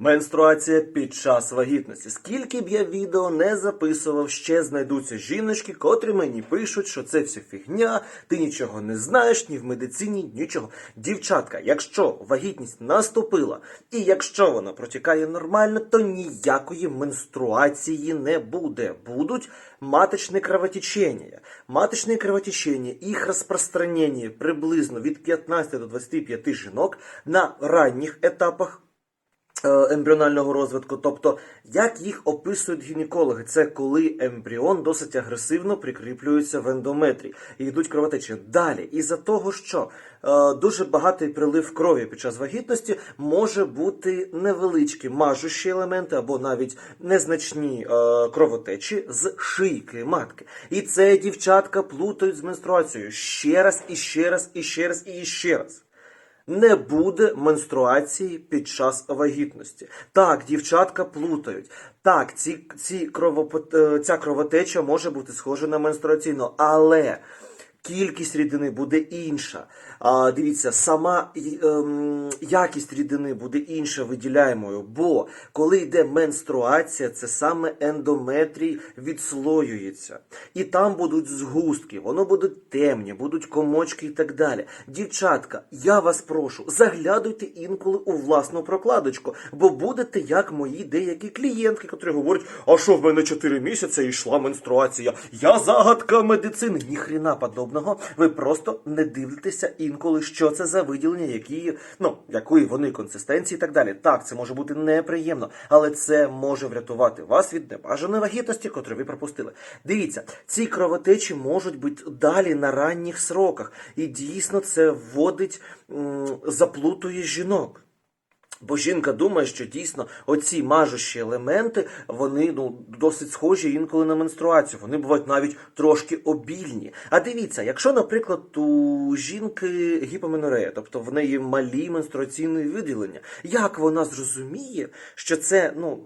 Менструація під час вагітності. Скільки б я відео не записував, ще знайдуться жіночки, котрі мені пишуть, що це все фігня, ти нічого не знаєш, ні в медицині, нічого. Дівчатка, якщо вагітність наступила, і якщо вона протікає нормально, то ніякої менструації не буде. Будуть маточне кровотечення. Маточне кровотечення, їх розпространення приблизно від 15 до 25 жінок на ранніх етапах ембріонального розвитку. Тобто, як їх описують гінекологи, це коли ембріон досить агресивно прикріплюється в ендометрі і йдуть кровотечі. Далі, із-за того, що е, дуже багатий прилив крові під час вагітності може бути невеличкі мажущі елементи або навіть незначні е, кровотечі з шийки матки. І це дівчатка плутають з менструацією ще раз, і ще раз, і ще раз, і ще раз не буде менструації під час вагітності. Так, дівчатка плутають. Так, ці, ці кровопот... е, ця кровотеча може бути схожа на менструаційну, але кількість рідини буде інша. А, дивіться, сама ем, якість рідини буде інша виділяємою, бо коли йде менструація, це саме ендометрій відслоюється. І там будуть згустки, воно будуть темні, будуть комочки і так далі. Дівчатка, я вас прошу, заглядуйте інколи у власну прокладочку, бо будете як мої деякі клієнтки, котрі говорять, а що в мене 4 місяці йшла менструація. Я загадка медицини. Ніхрена подобного. Ви просто не дивитеся інколи, що це за виділення, які, ну, якої вони консистенції і так далі. Так, це може бути неприємно, але це може врятувати вас від небажаної вагітності, котру ви пропустили. Дивіться, ці кровотечі можуть бути далі на ранніх сроках, і дійсно це вводить, заплутує жінок. Бо жінка думає, що дійсно оці мажущі елементи, вони ну досить схожі інколи на менструацію. Вони бувають навіть трошки обільні. А дивіться, якщо, наприклад, у жінки гіпоменорея, тобто в неї малі менструаційні виділення, як вона зрозуміє, що це ну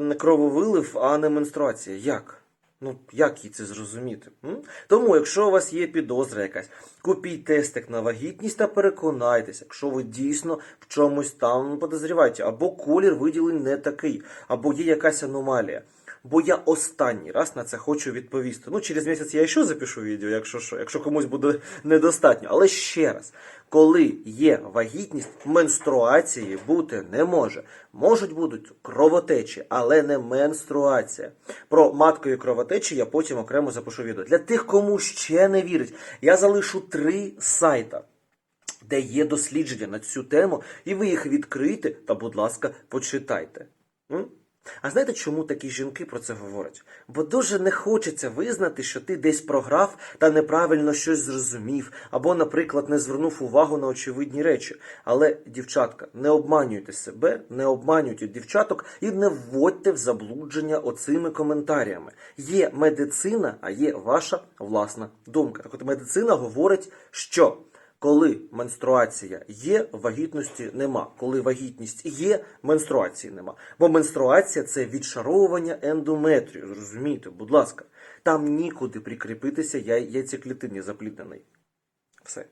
не крововилив, а не менструація? Як? Ну, як їй це зрозуміти? М? Тому, якщо у вас є підозра якась, купіть тестик на вагітність та переконайтеся, якщо ви дійсно в чомусь там подозріваєте, або колір виділень не такий, або є якась аномалія. Бо я останній раз на це хочу відповісти. Ну, через місяць я ще запишу відео, якщо що, якщо комусь буде недостатньо. Але ще раз, коли є вагітність, менструації бути не може. Можуть будуть кровотечі, але не менструація. Про маткові кровотечі я потім окремо запишу відео. Для тих, кому ще не вірить, я залишу три сайта де є дослідження на цю тему, і ви їх відкрийте та, будь ласка, почитайте. А знаєте, чому такі жінки про це говорять? Бо дуже не хочеться визнати, що ти десь програв та неправильно щось зрозумів, або, наприклад, не звернув увагу на очевидні речі. Але, дівчатка, не обманюйте себе, не обманюйте дівчаток і не вводьте в заблудження оцими коментарями. Є медицина, а є ваша власна думка. Так от медицина говорить, що коли менструація є, вагітності нема. Коли вагітність є, менструації нема. Бо менструація це відшаровування ендометрію. Зрозумійте, будь ласка, там нікуди прикріпитися яй- яйцеклітині запліднений. Все.